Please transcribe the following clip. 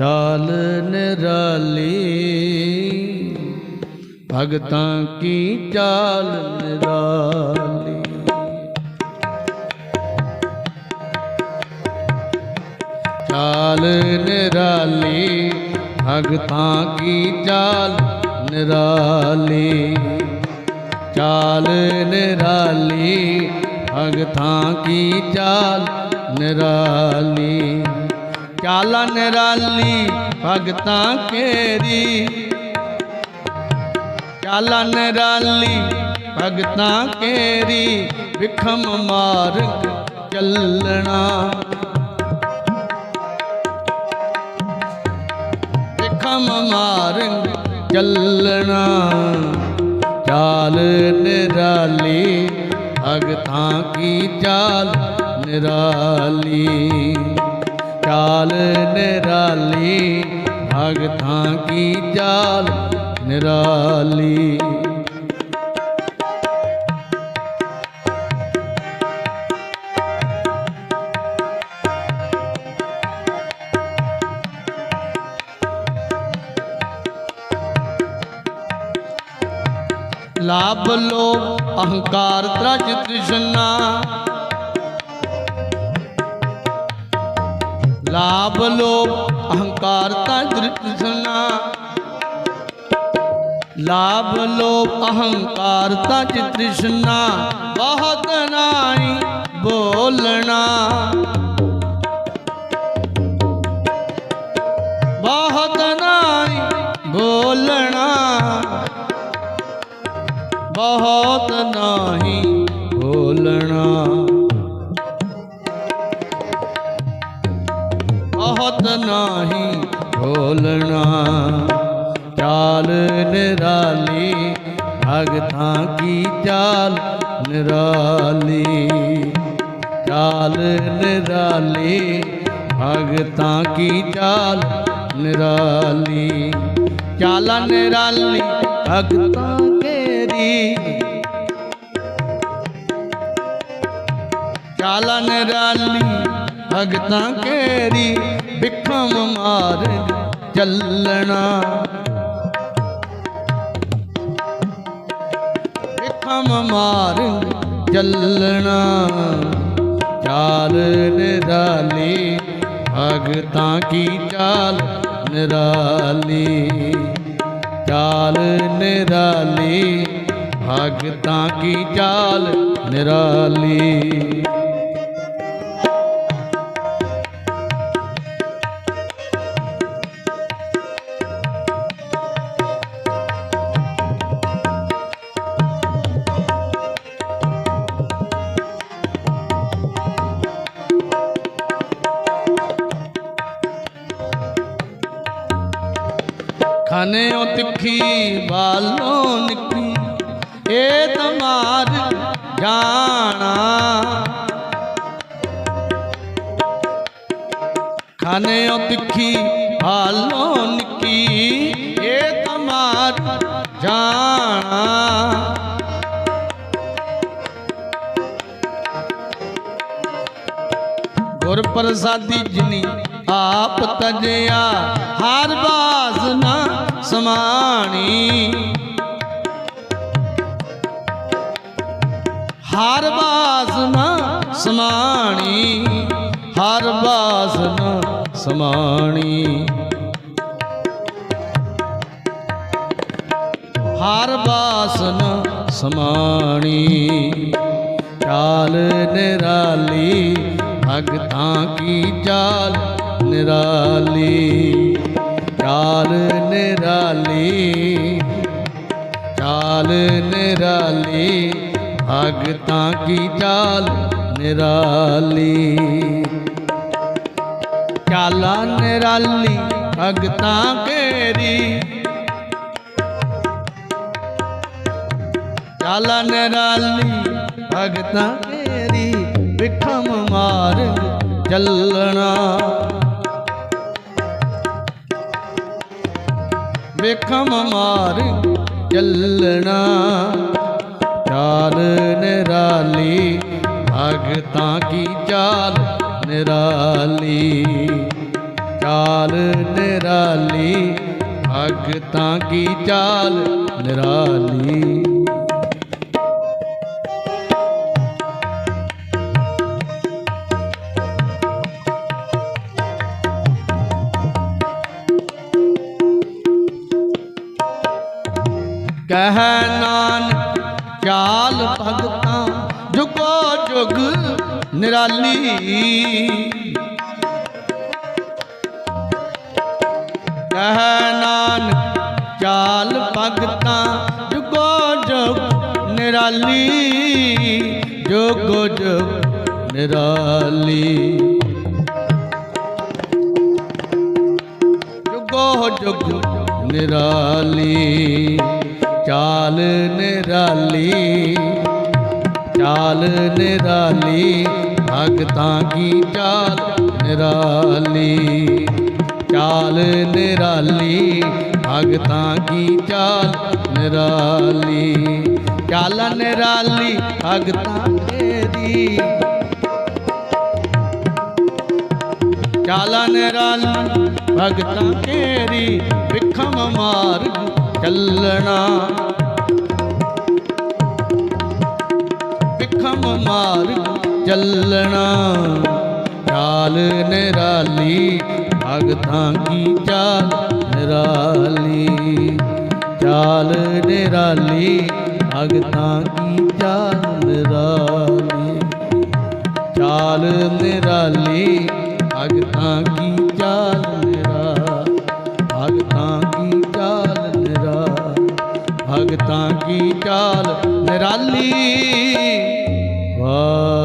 ਚਾਲ ਨਿਰਾਲੀ ਭਗਤਾਂ ਕੀ ਚਾਲ ਨਿਰਾਲੀ ਚਾਲ ਨਿਰਾਲੀ ਭਗਤਾਂ ਕੀ ਚਾਲ ਨਿਰਾਲੀ ਚਾਲ ਨਿਰਾਲੀ ਭਗਤਾਂ ਕੀ ਚਾਲ ਨਿਰਾਲੀ ਚਾਲ ਨਿਰਾਲੀ ਭਗਤਾਂ ਕੇਰੀ। ਚਾਲ ਨਿਰਾਲੀ ਭਗਤਾਂ ਕੇਰੀ, ਵਿਖਮ ਮਾਰਗ ਚੱਲਣਾ। ਵਿਖਮ ਮਾਰਗ ਚੱਲਣਾ। ਚਾਲ ਨਿਰਾਲੀ ਭਗਤਾਂ ਕੀ ਚਾਲ ਨਿਰਾਲੀ ਚਾਲ ਨਿਰਾਲੀ ਭਗਤਾਂ ਕੀ ਚਾਲ ਨਿਰਾਲੀ? ਲਾਭ ਲੋਭ ਅਹੰਕਾਰ ਤ੍ਰਜ ਤ੍ਰਿਸ਼ਨਾ ਲਾਭ ਲੋਭ ਅਹੰਕਾਰ ਤ੍ਰਜ ਤ੍ਰਿਸ਼ਨਾ ਲਾਭ ਲੋਭ ਅਹੰਕਾਰ ਤਜ ਤ੍ਰਿਸ਼ਨਾ। ਬਹੁਤ ਨਾਈ ਬੋਲਣਾ। ਬਹੁਤ ਨਾਈ ਬੋਲਣਾ। ਬਹੁਤ ਨਹੀਂ ਬੋਲਣਾ। ਬਹੁਤ ਨਹੀਂ ਬੋਲਣਾ ਚਾਲ ਨਿਰਾਲੀ, ਭਗਤਾਂ ਕੀ ਚਾਲ ਨਿਰਾਲੀ? ਚਾਲ ਨਿਰਾਲੀ, ਭਗਤਾਂ ਕੀ ਚਾਲ ਨਿਰਾਲੀ? ਚਾਲ ਨਿਰਾਲੀ, ਭਗਤਾਂ ਕੇਰੀ ਚਾਲ ਨਿਰਾਲੀ, ਭਗਤਾਂ ਕੇਰੀ ਵਿਖਮ ਮਾਰਗ ਚੱਲਣਾ ਵਿਖਮ ਮਾਰਗ ਚੱਲਣਾ ਚਾਲ ਨਿਰਾਲੀ, ਭਗਤਾਂ ਕੀ ਚਾਲ ਨਿਰਾਲੀ? ਚਾਲ ਨਿਰਾਲੀ, ਭਗਤਾਂ ਕੀ ਚਾਲ ਨਿਰਾਲੀ? ਖਾਨਿਓ ਤਿੱਖੀ ਬਾਲੋਂ ਨਿੱਕੀ। ਇਹ ਤਮਾਰ ਜਾਣਾ। ਖਾਨਿਓ ਤਿੱਖੀ ਬਾਲੋਂ ਨਿੱਕੀ। ਇਹ ਤਮਾਰ ਜਾਣਾ। ਪ੍ਰਸਾਦੀ ਜਿਨੀ ਆਪ ਤਜਿਆ, ਹਰ ਬਾਸ ਨਾ ਸਮਾਣੀ। ਹਰ ਬਾਸ ਨਾ ਸਮਾਣੀ, ਹਰ ਬਾਸ ਨਾ ਸਮਾਣੀ। ਹਰ ਬਾਸ ਨਾ ਸਮਾਣੀ। ਚਾਲ ਨਿਰਾਲੀ ਭਗਤਾਂ ਕੀ ਚਾਲ ਨਿਰਾਲੀ ਚਾਲ ਨਿਰਾਲੀ ਚਾਲ ਨਿਰਾਲੀ ਭਗਤਾਂ ਕੀ ਚਾਲ ਨਿਰਾਲੀ। ਚਾਲਾ ਨਿਰਾਲੀ ਭਗਤਾਂ ਕੇਰੀ ਚਾਲਾ ਨਿਰਾਲੀ ਭਗਤਾਂ ਵਿਖਮ ਮਾਰਗ ਚੱਲਣਾ ਵਿਖਮ ਮਾਰਗ ਚੱਲਣਾ ਚਾਲ ਨਿਰਾਲੀ, ਭਗਤਾਂ ਕੀ ਚਾਲ ਨਿਰਾਲੀ? ਚਾਲ ਨਿਰਾਲੀ, ਭਗਤਾਂ ਕੀ ਚਾਲ ਨਿਰਾਲੀ? ਕਹਿ ਨਾਨਕ, ਚਾਲ ਭਗਤਾਂ ਜੁਗੋ ਜੁਗ ਨਿਰਾਲੀ। ਕਹਿ ਨਾਨਕ, ਚਾਲ ਭਗਤਾਂ ਜੁਗੋ ਜੁਗ ਨਿਰਾਲੀ। ਜੁਗੋ ਜੁਗ ਨਿਰਾਲੀ। ਜੁਗੋ ਜੁਗ ਨਿਰਾਲੀ। ਚਾਲ ਨਿਰਾਲੀ ਚਾਲ ਨਿਰਾਲੀ, ਭਗਤਾਂ ਕੀ ਚਾਲ ਨਿਰਾਲੀ? ਚਾਲ ਨਿਰਾਲੀ, ਭਗਤਾਂ ਕੀ ਚਾਲ ਨਿਰਾਲੀ? ਚਾਲ ਨਿਰਾਲੀ, ਭਗਤਾਂ ਤੇਰੀ। ਚਾਲ ਨਿਰਾਲੀ, ਭਗਤਾਂ ਤੇਰੀ, ਵਿਖਮ ਮਾਰਗ ਚੱਲਣਾ। ਵਿਖਮ ਮਾਰਗ ਚੱਲਣਾ। ਚਾਲ ਨਿਰਾਲੀ, ਭਗਤਾਂ ਕੀ ਚਾਲ ਨਿਰਾਲੀ? ਚਾਲ ਨਿਰਾਲੀ, ਭਗਤਾਂ ਕੀ ਚਾਲ ਨਿਰਾਲੀ? ਚਾਲ ਨਿਰਾਲੀ, ਭਗਤਾਂ ਕੀ ਸੰਤਾਂ ਕੀ ਚਾਲ ਨਿਰਾਲੀ? ਵਾ